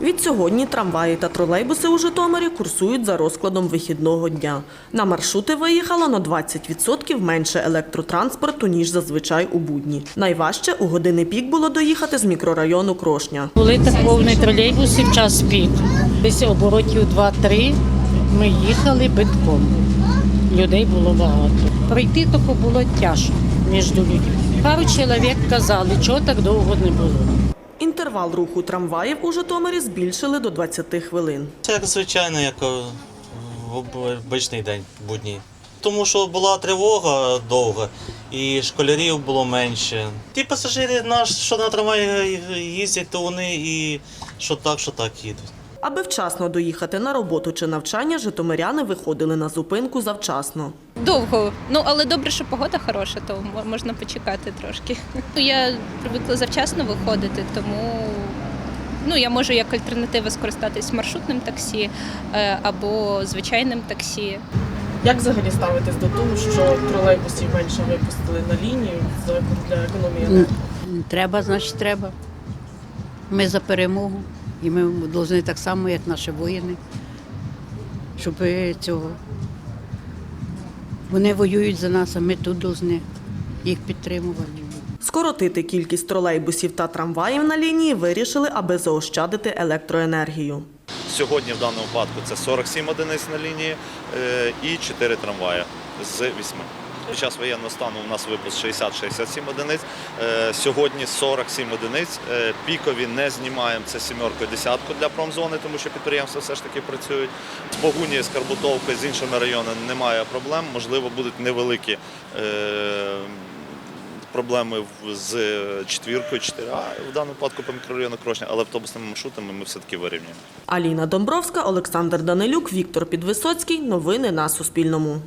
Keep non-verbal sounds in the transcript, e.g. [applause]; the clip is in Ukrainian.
Відсьогодні трамваї та тролейбуси у Житомирі курсують за розкладом вихідного дня. На маршрути виїхало на 20% менше електротранспорту, ніж зазвичай у будні. Найважче у години пік було доїхати з мікрорайону Крошня. Були так повні тролейбуси в час пік. Десь оборотів 2-3 ми їхали битком. Людей було багато. Пройти тільки було тяжко між людьми. Пару чоловік казали, чого так довго не було. Інтервал руху трамваїв у Житомирі збільшили до 20 хвилин. Це як звичайно, як е, обичний день будній. Тому що була тривога довга і школярів було менше. Ті пасажири, наш, що на трамваї їздять, то вони і що так, що так їдуть. Аби вчасно доїхати на роботу чи навчання, житомиряни виходили на зупинку завчасно. Довго. Ну але добре, що погода хороша, то можна почекати трошки. Ну, [laughs] Я привикла завчасно виходити, тому ну я можу як альтернатива скористатись маршрутним таксі е, або звичайним таксі. Як взагалі ставитесь до того, що тролейбусів менше випустили на лінію для економії енергії? Треба, значить треба. Ми за перемогу. І ми повинні так само, як наші воїни, щоб цього. Вони воюють за нас, а ми тут повинні їх підтримувати. Скоротити кількість тролейбусів та трамваїв на лінії вирішили, аби заощадити електроенергію. Сьогодні в даному випадку це 47 одиниць на лінії е, і 4 трамваї з 8. Під час воєнного стану у нас випуск 60-67 одиниць. Е, Сьогодні 47 одиниць. Е, Пікові не знімаємо це сімерку десятку для промзони, тому що підприємства все ж таки працюють. З Богуні, з Карбутовки, з іншими районами немає проблем. Можливо, будуть невеликі е, проблеми з четвіркою, 4А в даному випадку по мікрорайону Крошня, але автобусними маршрутами ми все-таки вирівнюємо. Аліна Домбровська, Олександр Данилюк, Віктор Підвисоцький. Новини на Суспільному.